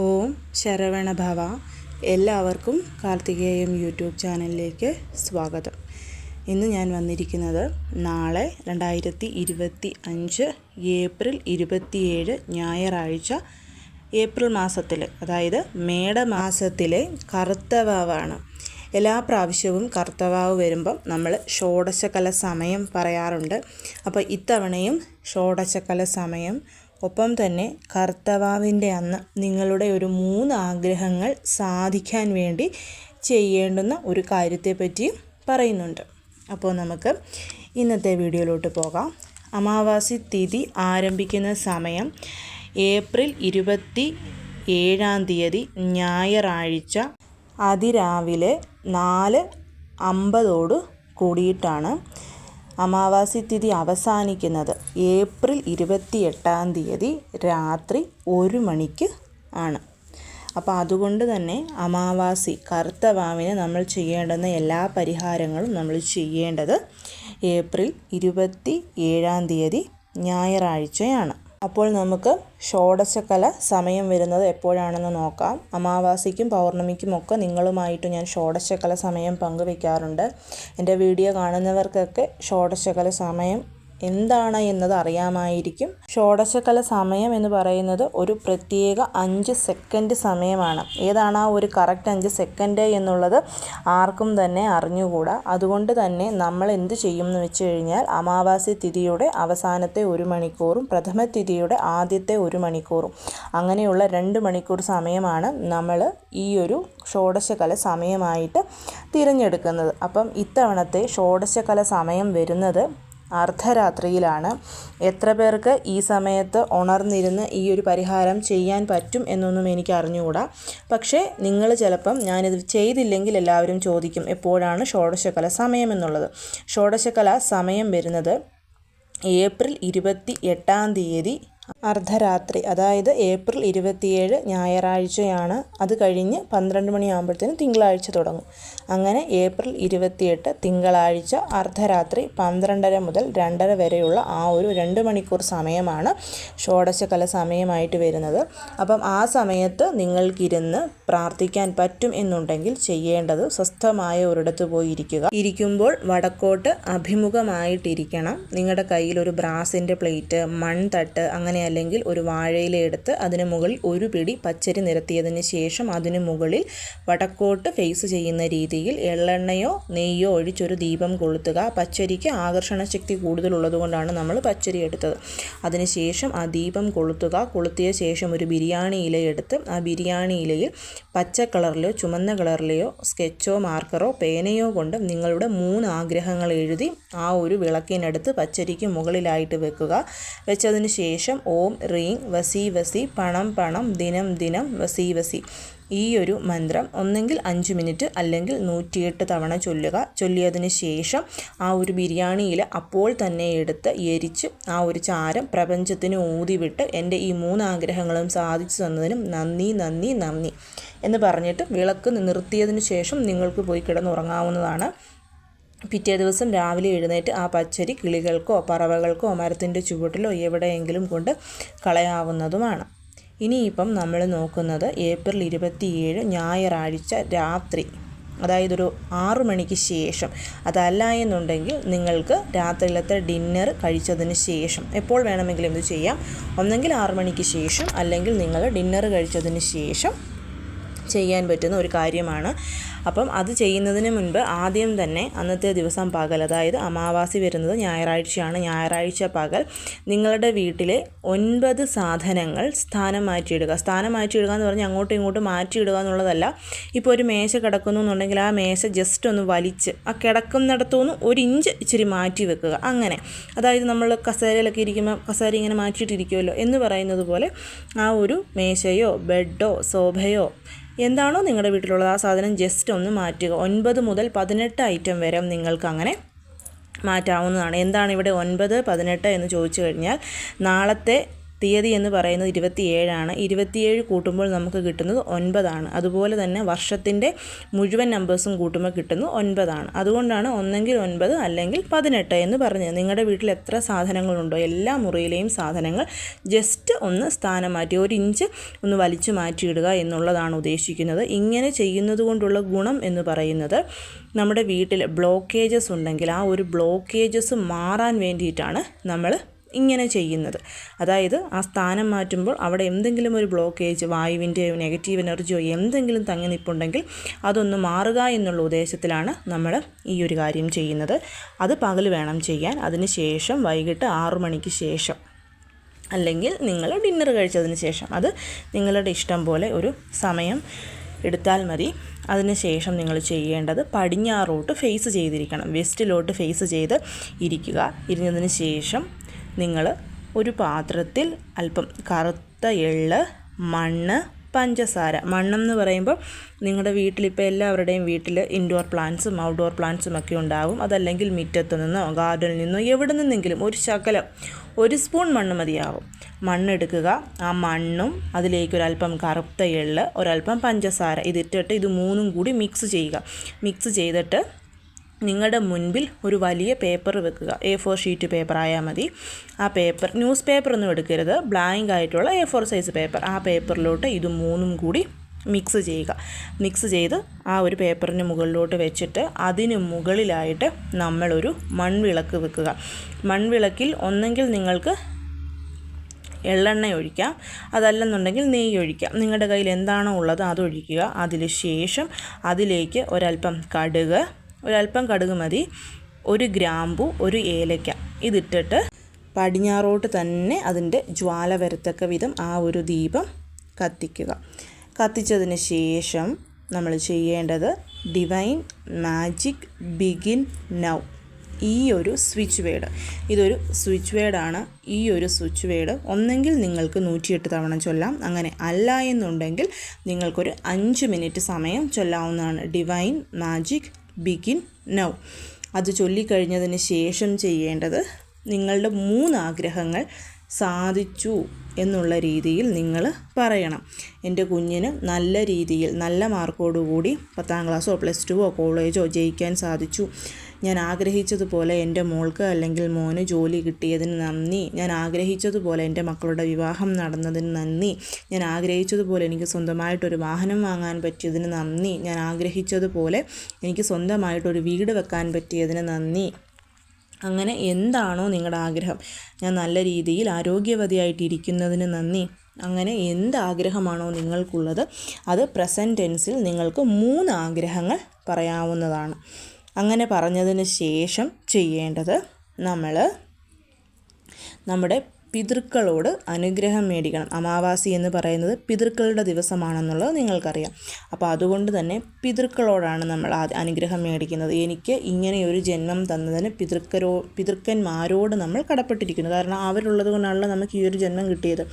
ഓം ശരവണഭവ എല്ലാവർക്കും കാർത്തികേയം യൂട്യൂബ് ചാനലിലേക്ക് സ്വാഗതം. ഇന്ന് ഞാൻ വന്നിരിക്കുന്നത് നാളെ രണ്ടായിരത്തി ഇരുപത്തി അഞ്ച് ഏപ്രിൽ ഇരുപത്തിയേഴ് ഞായറാഴ്ച ഏപ്രിൽ മാസത്തിൽ അതായത് മേടമാസത്തിലെ കറുത്തവാവാണ് എല്ലാ പ്രാവശ്യവും കർത്തവാവ് വരുമ്പം നമ്മൾ ഷോഡശകല സമയം പറയാറുണ്ട്. അപ്പോൾ ഇത്തവണയും ഷോഡശകല സമയം ഒപ്പം തന്നെ കർത്തവാവിന്റെ അന്ന് നിങ്ങളുടെ ഒരു മൂന്ന് ആഗ്രഹങ്ങൾ സാധിക്കാൻ വേണ്ടി ചെയ്യേണ്ടുന്ന ഒരു കാര്യത്തെപ്പറ്റി പറയുന്നുണ്ട്. അപ്പോൾ നമുക്ക് ഇന്നത്തെ വീഡിയോയിലോട്ട് പോകാം. അമാവാസി തിഥി ആരംഭിക്കുന്ന സമയം ഏപ്രിൽ ഇരുപത്തി ഏഴാം തീയതി ഞായറാഴ്ച അതിരാവിലെ നാല് അമ്പതോട് കൂടിയിട്ടാണ്. അമാവാസി തിഥി അവസാനിക്കുന്നത് ഏപ്രിൽ ഇരുപത്തി എട്ടാം തീയതി രാത്രി ഒരു മണിക്ക് ആണ്. അപ്പോൾ അതുകൊണ്ട് തന്നെ അമാവാസി കറുത്ത വാവിന് നമ്മൾ ചെയ്യേണ്ടുന്ന എല്ലാ പരിഹാരങ്ങളും നമ്മൾ ചെയ്യേണ്ടത് ഏപ്രിൽ ഇരുപത്തി ഏഴാം തീയതി ഞായറാഴ്ചയാണ്. അപ്പോൾ നമുക്ക് ഷോഡശകല സമയം വരുന്നത് എപ്പോഴാണെന്ന് നോക്കാം. അമാവാസിക്കും പൗർണമിക്കും ഒക്കെ നിങ്ങളുമായിട്ട് ഞാൻ ഷോഡശകല സമയം പങ്കുവയ്ക്കാറുണ്ട് എന്റെ വീഡിയോ കാണുന്നവർക്കൊക്കെ ഷോഡശകല സമയം എന്താണ് എന്നത് അറിയാമായിരിക്കും. ഷോഡശകല സമയം എന്ന് പറയുന്നത് ഒരു പ്രത്യേക അഞ്ച് സെക്കൻഡ് സമയമാണ്. ഏതാണ് ആ ഒരു കറക്റ്റ് അഞ്ച് സെക്കൻഡ് എന്നുള്ളത് ആർക്കും തന്നെ അറിഞ്ഞുകൂടാ. അതുകൊണ്ട് തന്നെ നമ്മൾ എന്ത് ചെയ്യും എന്ന് വെച്ച് കഴിഞ്ഞാൽ അമാവാസി തിഥിയുടെ അവസാനത്തെ ഒരു മണിക്കൂറും പ്രഥമ തിഥിയുടെ ആദ്യത്തെ ഒരു മണിക്കൂറും. അങ്ങനെയുള്ള രണ്ട് മണിക്കൂർ സമയമാണ് നമ്മൾ ഈ ഒരു ഷോഡശകല സമയമായിട്ട് തിരഞ്ഞെടുക്കുന്നത്. അപ്പം ഇത്തവണത്തെ ഷോഡശകല സമയം വരുന്നത് അർദ്ധരാത്രിയിലാണ്. എത്ര പേർക്ക് ഈ സമയത്ത് ഉണർന്നിരുന്ന് ഈ ഒരു പരിഹാരം ചെയ്യാൻ പറ്റും എന്നൊന്നും എനിക്ക് അറിഞ്ഞുകൂടാ. പക്ഷേ നിങ്ങൾ ചിലപ്പം ഞാനിത് ചെയ്തില്ലെങ്കിൽ എല്ലാവരും ചോദിക്കും എപ്പോഴാണ് ഷോഡശകല സമയം എന്നുള്ളത്. ഷോഡശകല സമയം വരുന്നത് ഏപ്രിൽ ഇരുപത്തി എട്ടാം തീയതി അർദ്ധരാത്രി അതായത് ഏപ്രിൽ ഇരുപത്തിയേഴ് ഞായറാഴ്ചയാണ്. അത് കഴിഞ്ഞ് പന്ത്രണ്ട് മണിയാകുമ്പോഴത്തേനും തിങ്കളാഴ്ച തുടങ്ങും. അങ്ങനെ ഏപ്രിൽ ഇരുപത്തിയെട്ട് തിങ്കളാഴ്ച അർദ്ധരാത്രി പന്ത്രണ്ടര മുതൽ രണ്ടര വരെയുള്ള ആ ഒരു രണ്ട് മണിക്കൂർ സമയമാണ് ഷോഡശകല സമയമായിട്ട് വരുന്നത്. അപ്പം ആ സമയത്ത് നിങ്ങൾക്കിരുന്ന് പ്രാർത്ഥിക്കാൻ പറ്റും എന്നുണ്ടെങ്കിൽ ചെയ്യേണ്ടത് സ്വസ്ഥമായ ഒരിടത്ത് പോയി ഇരിക്കുക. ഇരിക്കുമ്പോൾ വടക്കോട്ട് അഭിമുഖമായിട്ടിരിക്കണം. നിങ്ങളുടെ കയ്യിൽ ഒരു ബ്രാസിന്റെ പ്ലേറ്റ് മൺതട്ട് അങ്ങനെ അല്ലെങ്കിൽ ഒരു വാഴയില എടുത്ത് അതിന് മുകളിൽ ഒരു പിടി പച്ചരി നിരത്തിയതിന് ശേഷം അതിന് മുകളിൽ വടക്കോട്ട് ഫേസ് ചെയ്യുന്ന രീതിയിൽ എള്ളെണ്ണയോ നെയ്യോ ഒഴിച്ചൊരു ദീപം കൊളുത്തുക. പച്ചരിക്ക് ആകർഷണ ശക്തി കൂടുതലുള്ളതുകൊണ്ടാണ് നമ്മൾ പച്ചരി എടുത്തത്. അതിനുശേഷം ആ ദീപം കൊളുത്തുക. കൊളുത്തിയ ശേഷം ഒരു ബിരിയാണി ഇല എടുത്ത് ആ ബിരിയാണി ഇലയിൽ പച്ച കളറിലോ ചുമന്ന കളറിലെയോ സ്കെച്ചോ മാർക്കറോ പേനയോ കൊണ്ട് നിങ്ങളുടെ മൂന്ന് ആഗ്രഹങ്ങൾ എഴുതി ആ ഒരു വിളക്കിനടുത്ത് പച്ചരിക്ക് മുകളിലായിട്ട് വെക്കുക. വെച്ചതിന് ശേഷം ഓം റീം വസി വസി പണം പണം ദിനം ദിനം വസി വസി. ഈ ഒരു മന്ത്രം ഒന്നെങ്കിൽ അഞ്ച് മിനിറ്റ് അല്ലെങ്കിൽ നൂറ്റിയെട്ട് തവണ ചൊല്ലുക. ചൊല്ലിയതിന് ശേഷം ആ ഒരു ബിരിയാണിയിൽ അപ്പോൾ തന്നെ എടുത്ത് എരിച്ച് ആ ഒരു ചാരം പ്രപഞ്ചത്തിന് ഊതിവിട്ട് എന്റെ ഈ മൂന്ന് ആഗ്രഹങ്ങളും സാധിച്ചു തന്നതിനും നന്ദി നന്ദി നന്ദി എന്ന് പറഞ്ഞിട്ട് വിളക്ക് നിർത്തിയതിന് ശേഷം നിങ്ങൾക്ക് പോയി കിടന്നുറങ്ങാവുന്നതാണ്. പിറ്റേ ദിവസം രാവിലെ എഴുന്നേറ്റ് ആ പച്ചരി കിളികൾക്കോ പറവകൾക്കോ മരത്തിന്റെ ചുവട്ടിലോ എവിടെയെങ്കിലും കൊണ്ട് കളയാവുന്നതുമാണ്. ഇനിയിപ്പം നമ്മൾ നോക്കുന്നത് ഏപ്രിൽ ഇരുപത്തിയേഴ് ഞായറാഴ്ച രാത്രി അതായത് ഒരു ആറു മണിക്ക് ശേഷം. അതല്ല എന്നുണ്ടെങ്കിൽ നിങ്ങൾക്ക് രാത്രിയിലത്തെ ഡിന്നർ കഴിച്ചതിന് ശേഷം. എപ്പോൾ വേണമെങ്കിലും ഇത് ചെയ്യാം. ഒന്നെങ്കിൽ ആറു മണിക്ക് ശേഷം അല്ലെങ്കിൽ നിങ്ങൾ ഡിന്നർ കഴിച്ചതിന് ശേഷം ചെയ്യാൻ പറ്റുന്ന ഒരു കാര്യമാണ്. അപ്പം അത് ചെയ്യുന്നതിന് മുൻപ് ആദ്യം തന്നെ അന്നത്തെ ദിവസം പകൽ അതായത് അമാവാസി വരുന്നത് ഞായറാഴ്ചയാണ്. ഞായറാഴ്ച പകൽ നിങ്ങളുടെ വീട്ടിലെ ഒൻപത് സാധനങ്ങൾ സ്ഥാനം മാറ്റിയിടുക. സ്ഥാനം മാറ്റിയിടുക എന്ന് പറഞ്ഞാൽ അങ്ങോട്ടും ഇങ്ങോട്ടും മാറ്റിയിടുക എന്നുള്ളതല്ല. ഇപ്പോൾ ഒരു മേശ കിടക്കുന്നു എന്നുണ്ടെങ്കിൽ ആ മേശ ജസ്റ്റ് ഒന്ന് വലിച്ച് ആ കിടക്കുന്നിടത്തുനിന്ന് ഒരു ഇഞ്ച് ഇച്ചിരി മാറ്റി വെക്കുക. അങ്ങനെ. അതായത് നമ്മൾ കസേരയിലൊക്കെ ഇരിക്കുമ്പോൾ കസേര ഇങ്ങനെ മാറ്റിയിട്ടിരിക്കുമല്ലോ എന്ന് പറയുന്നത് പോലെ ആ ഒരു മേശയോ ബെഡോ സോഫയോ എന്താണോ നിങ്ങളുടെ വീട്ടിലുള്ളത്? ആ സാധനം ജസ്റ്റ് ഒന്ന് മാറ്റുക. ഒൻപത് മുതൽ പതിനെട്ട് ഐറ്റം വരെ നിങ്ങൾക്ക് അങ്ങനെ മാറ്റാവുന്നതാണ്. എന്താണ് ഇവിടെ ഒൻപത് പതിനെട്ട് എന്ന് ചോദിച്ചു കഴിഞ്ഞാൽ നാളത്തെ തീയതി എന്ന് പറയുന്നത് ഇരുപത്തിയേഴാണ്. ഇരുപത്തിയേഴ് കൂട്ടുമ്പോൾ നമുക്ക് കിട്ടുന്നത് ഒൻപതാണ്. അതുപോലെ തന്നെ വർഷത്തിന്റെ മുഴുവൻ നമ്പേഴ്സും കൂട്ടുമ്പോൾ കിട്ടുന്നത് ഒൻപതാണ്. അതുകൊണ്ടാണ് ഒന്നെങ്കിൽ ഒൻപത് അല്ലെങ്കിൽ പതിനെട്ട് എന്ന് പറഞ്ഞത്. നിങ്ങളുടെ വീട്ടിൽ എത്ര സാധനങ്ങളുണ്ടോ എല്ലാ മുറിയിലെയും സാധനങ്ങൾ ജസ്റ്റ് ഒന്ന് സ്ഥാനം മാറ്റി ഒരു ഇഞ്ച് ഒന്ന് വലിച്ചു മാറ്റിയിടുക എന്നുള്ളതാണ് ഉദ്ദേശിക്കുന്നത്. ഇങ്ങനെ ചെയ്യുന്നത് കൊണ്ടുള്ള ഗുണം എന്ന് പറയുന്നത് നമ്മുടെ വീട്ടിൽ ബ്ലോക്കേജസ് ഉണ്ടെങ്കിൽ ആ ഒരു ബ്ലോക്കേജസ് മാറാൻ വേണ്ടിയിട്ടാണ് നമ്മൾ ഇങ്ങനെ ചെയ്യുന്നത്. അതായത് ആ സ്ഥാനം മാറ്റുമ്പോൾ അവിടെ എന്തെങ്കിലും ഒരു ബ്ലോക്കേജ് വായുവിന്റെയോ നെഗറ്റീവ് എനർജിയോ എന്തെങ്കിലും തങ്ങി നിൽപ്പുണ്ടെങ്കിൽ അതൊന്ന് മാറുക എന്നുള്ള ഉദ്ദേശത്തിലാണ് നമ്മൾ ഈ ഒരു കാര്യം ചെയ്യുന്നത്. അത് പകൽ വേണം ചെയ്യാൻ. അതിന് ശേഷം വൈകിട്ട് ആറു മണിക്ക് ശേഷം അല്ലെങ്കിൽ നിങ്ങൾ ഡിന്നർ കഴിച്ചതിന് ശേഷം. അത് നിങ്ങളുടെ ഇഷ്ടം പോലെ ഒരു സമയം എടുത്താൽ മതി. അതിനുശേഷം നിങ്ങൾ ചെയ്യേണ്ടത് പടിഞ്ഞാറോട്ട് ഫേസ് ചെയ്തിരിക്കണം. വെസ്റ്റിലോട്ട് ഫേസ് ചെയ്ത് ഇരിക്കുക. ഇരുന്നതിന് ശേഷം നിങ്ങൾ ഒരു പാത്രത്തിൽ അല്പം കറുത്ത എള്ള് മണ്ണ് പഞ്ചസാര. മണ്ണെന്ന് പറയുമ്പോൾ നിങ്ങളുടെ വീട്ടിലിപ്പോൾ എല്ലാവരുടെയും വീട്ടിൽ ഇൻഡോർ പ്ലാന്റ്സും ഔട്ട്ഡോർ പ്ലാന്റ്സും ഒക്കെ ഉണ്ടാവും. അതല്ലെങ്കിൽ മുറ്റത്തു നിന്നോ ഗാർഡനിൽ നിന്നോ എവിടെ നിന്നെങ്കിലും ഒരു ശകലം ഒരു സ്പൂൺ മണ്ണ് മതിയാവും. മണ്ണെടുക്കുക ആ മണ്ണും അതിലേക്ക് ഒരല്പം കറുത്ത എള്ള് ഒരല്പം പഞ്ചസാര ഇതിട്ടിട്ട് ഇത് മൂന്നും കൂടി മിക്സ് ചെയ്യുക. മിക്സ് ചെയ്തിട്ട് നിങ്ങളുടെ മുൻപിൽ ഒരു വലിയ പേപ്പർ വെക്കുക. എ ഫോർ ഷീറ്റ് പേപ്പർ ആയാൽ മതി. ആ പേപ്പർ ന്യൂസ് പേപ്പർ ഒന്നും എടുക്കരുത്. ബ്ലാങ്ക് ആയിട്ടുള്ള എ ഫോർ സൈസ് പേപ്പർ ആ പേപ്പറിലോട്ട് ഇത് മൂന്നും കൂടി മിക്സ് ചെയ്യുക. മിക്സ് ചെയ്ത് ആ ഒരു പേപ്പറിന് മുകളിലോട്ട് വെച്ചിട്ട് അതിന് മുകളിലായിട്ട് നമ്മളൊരു മൺവിളക്ക് വെക്കുക. മൺവിളക്കിൽ ഒന്നെങ്കിൽ നിങ്ങൾക്ക് എള്ളെണ്ണ ഒഴിക്കാം. അതല്ലെന്നുണ്ടെങ്കിൽ നെയ്യ് ഒഴിക്കാം. നിങ്ങളുടെ കയ്യിൽ എന്താണോ ഉള്ളത് അതൊഴിക്കുക അതിന് ശേഷം അതിലേക്ക് ഒരല്പം കടുക് ഒരല്പം കടുക് മതി. ഒരു ഗ്രാമ്പു ഒരു ഏലയ്ക്ക ഇതിട്ടിട്ട് പടിഞ്ഞാറോട്ട് തന്നെ അതിന്റെ ജ്വാല വരത്തക്ക വിധം ആ ഒരു ദീപം കത്തിക്കുക. കത്തിച്ചതിന് ശേഷം നമ്മൾ ചെയ്യേണ്ടത് ഡിവൈൻ മാജിക് ബിഗിൻ നൗ ഈ ഒരു സ്വിച്ച് വേഡ് ഇതൊരു സ്വിച്ച് വേഡാണ് ഈ ഒരു സ്വിച്ച് വേഡ് ഒന്നെങ്കിൽ നിങ്ങൾക്ക് നൂറ്റിയെട്ട് തവണ ചൊല്ലാം. അങ്ങനെ അല്ല എന്നുണ്ടെങ്കിൽ നിങ്ങൾക്കൊരു അഞ്ച് മിനിറ്റ് സമയം ചൊല്ലാവുന്നതാണ്. ഡിവൈൻ മാജിക് ബിഗിൻ നൗ അത് ചൊല്ലിക്കഴിഞ്ഞതിന് ശേഷം ചെയ്യേണ്ടത് നിങ്ങളുടെ മൂന്ന് ആഗ്രഹങ്ങൾ സാധിച്ചു എന്നുള്ള രീതിയിൽ നിങ്ങൾ പറയണം. എന്റെ കുഞ്ഞിന് നല്ല രീതിയിൽ നല്ല മാർക്കോടുകൂടി പത്താം ക്ലാസ്സോ പ്ലസ് ടുവോ കോളേജോ ജയിക്കാൻ സാധിച്ചു. ഞാൻ ആഗ്രഹിച്ചതുപോലെ എന്റെ മോൾക്ക് അല്ലെങ്കിൽ മോന് ജോലി കിട്ടിയതിന് നന്ദി. ഞാൻ ആഗ്രഹിച്ചതുപോലെ എന്റെ മക്കളുടെ വിവാഹം നടന്നതിന് നന്ദി. ഞാൻ ആഗ്രഹിച്ചതുപോലെ എനിക്ക് സ്വന്തമായിട്ടൊരു വാഹനം വാങ്ങാൻ പറ്റിയതിന് നന്ദി. ഞാൻ ആഗ്രഹിച്ചതുപോലെ എനിക്ക് സ്വന്തമായിട്ടൊരു വീട് വെക്കാൻ പറ്റിയതിന് നന്ദി. അങ്ങനെ എന്താണോ നിങ്ങളുടെ ആഗ്രഹം. ഞാൻ നല്ല രീതിയിൽ ആരോഗ്യവതിയായിട്ടിരിക്കുന്നതിന് നന്ദി. അങ്ങനെ എന്ത് ആഗ്രഹമാണോ നിങ്ങൾക്കുള്ളത്? അത് പ്രസന്റ് ടെൻസിൽ നിങ്ങൾക്ക് മൂന്ന് ആഗ്രഹങ്ങൾ പറയാവുന്നതാണ്. അങ്ങനെ പറഞ്ഞതിന് ശേഷം ചെയ്യേണ്ടത് നമ്മൾ നമ്മുടെ പിതൃക്കളോട് അനുഗ്രഹം മേടിക്കണം. അമാവാസി എന്ന് പറയുന്നത് പിതൃക്കളുടെ ദിവസമാണെന്നുള്ളത് നിങ്ങൾക്കറിയാം. അപ്പോൾ അതുകൊണ്ട് തന്നെ പിതൃക്കളോടാണ് നമ്മൾ അനുഗ്രഹം മേടിക്കുന്നത്. എനിക്ക് ഇങ്ങനെ ഒരു ജന്മം തന്നതിന് പിതൃക്കരോ പിതൃക്കന്മാരോട് നമ്മൾ കടപ്പെട്ടിരിക്കുന്നു. കാരണം അവരുള്ളത് കൊണ്ടാണല്ലോ നമുക്ക് ഈ ഒരു ജന്മം കിട്ടിയത്.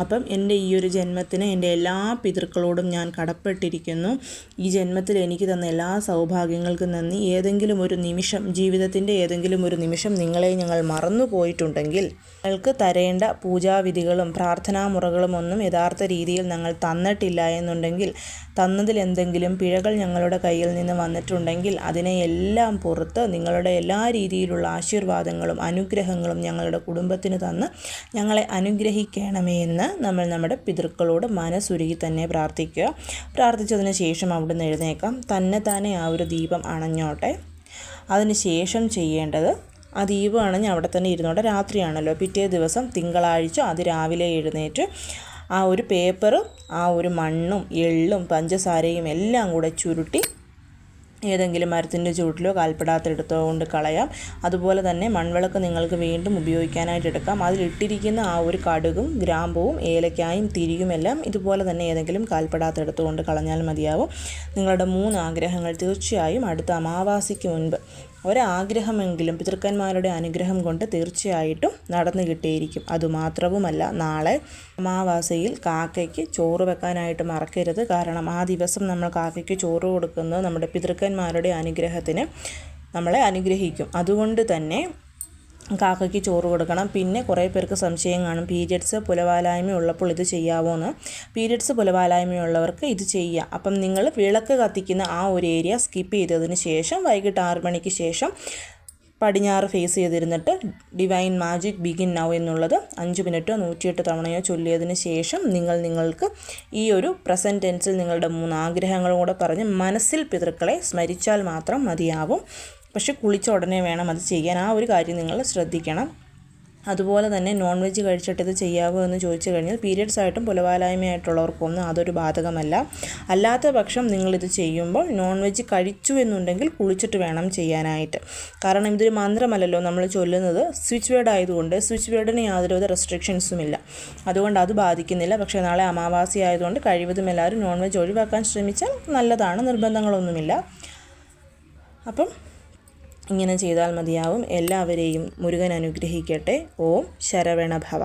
അപ്പം എന്റെ ഈ ഒരു ജന്മത്തിന് എന്റെ എല്ലാ പിതൃക്കളോടും ഞാൻ കടപ്പെട്ടിരിക്കുന്നു. ഈ ജന്മത്തിൽ എനിക്ക് തന്ന എല്ലാ സൗഭാഗ്യങ്ങൾക്കും നന്ദി. ഏതെങ്കിലും ഒരു നിമിഷം ജീവിതത്തിന്റെ ഏതെങ്കിലും ഒരു നിമിഷം നിങ്ങളെ ഞങ്ങൾ മറന്നു പോയിട്ടുണ്ടെങ്കിൽ നിങ്ങൾക്ക് തരേ വേണ്ട പൂജാവിധികളും പ്രാർത്ഥനാമുറകളും ഒന്നും യഥാർത്ഥ രീതിയിൽ ഞങ്ങൾ തന്നിട്ടില്ല എന്നുണ്ടെങ്കിൽ തന്നതിൽ എന്തെങ്കിലും പിഴകൾ ഞങ്ങളുടെ കയ്യിൽ നിന്ന് വന്നിട്ടുണ്ടെങ്കിൽ അതിനെ എല്ലാം പുറത്ത് നിങ്ങളുടെ എല്ലാ രീതിയിലുള്ള ആശീർവാദങ്ങളും അനുഗ്രഹങ്ങളും ഞങ്ങളുടെ കുടുംബത്തിന് തന്ന് ഞങ്ങളെ അനുഗ്രഹിക്കണമേ എന്ന് നമ്മൾ നമ്മുടെ പിതൃക്കളോട് മനസ്സുരുകി തന്നെ പ്രാർത്ഥിക്കുക. പ്രാർത്ഥിച്ചതിന് ശേഷം അവിടുന്ന് എഴുന്നേക്കാം. തന്നെ തന്നെ ആ ഒരു ദീപം അണഞ്ഞോട്ടെ. അതിന് ശേഷം ചെയ്യേണ്ടത് ആ ഈവ് അണഞ്ഞ് അവിടെ തന്നെ ഇരുന്നോട്ടെ. രാത്രിയാണല്ലോ. പിറ്റേ ദിവസം തിങ്കളാഴ്ച അത് രാവിലെ എഴുന്നേറ്റ് ആ ഒരു പേപ്പറും ആ ഒരു മണ്ണും എള്ളും പഞ്ചസാരയും എല്ലാം കൂടെ ചുരുട്ടി ഏതെങ്കിലും മരത്തിന്റെ ചുവട്ടിലോ കാൽപ്പെടാത്തെടുത്തോ കൊണ്ട് കളയാം. അതുപോലെ തന്നെ മൺവിളക്ക് നിങ്ങൾക്ക് വീണ്ടും ഉപയോഗിക്കാനായിട്ട് എടുക്കാം. അതിലിട്ടിരിക്കുന്ന ആ ഒരു കടുകും ഗ്രാമ്പവും ഏലക്കായും തിരിയുമെല്ലാം ഇതുപോലെ തന്നെ ഏതെങ്കിലും കാൽപ്പെടാത്തെടുത്തു കൊണ്ട് കളഞ്ഞാൽ മതിയാവും. നിങ്ങളുടെ മൂന്ന് ആഗ്രഹങ്ങൾ തീർച്ചയായും അടുത്ത അമാവാസിക്ക് മുൻപ് ഒരാഗ്രഹമെങ്കിലും പിതൃക്കന്മാരുടെ അനുഗ്രഹം കൊണ്ട് തീർച്ചയായിട്ടും നടന്നു കിട്ടിയിരിക്കും. അതുമാത്രവുമല്ല നാളെ അമാവാസയിൽ കാക്കയ്ക്ക് ചോറ് വെക്കാനായിട്ട് മറക്കരുത്. കാരണം ആ ദിവസം നമ്മൾ കാക്കയ്ക്ക് ചോറ് കൊടുക്കുന്നത് നമ്മുടെ പിതൃക്കന്മാരുടെ അനുഗ്രഹത്തിന് നമ്മളെ അനുഗ്രഹിക്കും. അതുകൊണ്ട് തന്നെ കാക്കയ്ക്ക് ചോറ് കൊടുക്കണം. പിന്നെ കുറേ പേർക്ക് സംശയം കാണും. പീരിയഡ്സ് പുലവാലായ്മ ഉള്ളപ്പോൾ ഇത് ചെയ്യാവോ എന്ന് പീരിയഡ്സ് പുലവാലായ്മയുള്ളവർക്ക് ഇത് ചെയ്യാം. അപ്പം നിങ്ങൾ വിളക്ക് കത്തിക്കുന്ന ആ ഒരു ഏരിയ സ്കിപ്പ് ചെയ്തതിന് ശേഷം വൈകിട്ട് ആറ് മണിക്ക് ശേഷം പടിഞ്ഞാറ് ഫേസ് ചെയ്തിരുന്നിട്ട് ഡിവൈൻ മാജിക് ബിഗിൻ നൗ എന്നുള്ളത് അഞ്ച് മിനിറ്റോ നൂറ്റിയെട്ട് തവണയോ ചൊല്ലിയതിന് ശേഷം നിങ്ങൾ നിങ്ങൾക്ക് ഈ ഒരു പ്രസന്റ് ടെൻസിൽ നിങ്ങളുടെ മൂന്ന് ആഗ്രഹങ്ങളും കൂടെ പറഞ്ഞ് മനസ്സിൽ പിതൃക്കളെ സ്മരിച്ചാൽ മാത്രം മതിയാവും. പക്ഷെ കുളിച്ച ഉടനെ വേണം അത് ചെയ്യാൻ. ആ ഒരു കാര്യം നിങ്ങൾ ശ്രദ്ധിക്കണം. അതുപോലെ തന്നെ നോൺ വെജ് കഴിച്ചിട്ട് ഇത് ചെയ്യാവോ എന്ന് ചോദിച്ചു കഴിഞ്ഞാൽ പീരിയഡ്സ് ആയിട്ടും പുലവാലായ്മയായിട്ടുള്ളവർക്കൊന്നും അതൊരു ബാധകമല്ല. അല്ലാത്ത പക്ഷം നിങ്ങളിത് ചെയ്യുമ്പോൾ നോൺ വെജ് കഴിച്ചു എന്നുണ്ടെങ്കിൽ കുളിച്ചിട്ട് വേണം ചെയ്യാനായിട്ട്. കാരണം ഇതൊരു മന്ത്രമല്ലല്ലോ നമ്മൾ ചൊല്ലുന്നത്. സ്വിച്ച് വേർഡ് ആയതുകൊണ്ട് സ്വിച്ച് വേർഡിന് യാതൊരുവിധ റെസ്ട്രിക്ഷൻസും ഇല്ല. അതുകൊണ്ട് അത് ബാധിക്കുന്നില്ല. പക്ഷേ നാളെ അമാവാസി ആയതുകൊണ്ട് കഴിവതും എല്ലാവരും നോൺ വെജ് ഒഴിവാക്കാൻ ശ്രമിച്ചാൽ നല്ലതാണ്. നിർബന്ധങ്ങളൊന്നുമില്ല. അപ്പം ഇങ്ങനെ ചെയ്താൽ മതിയാവും. എല്ലാവരെയും മുരുകൻ അനുഗ്രഹിക്കട്ടെ. ഓം ശരവണഭവ.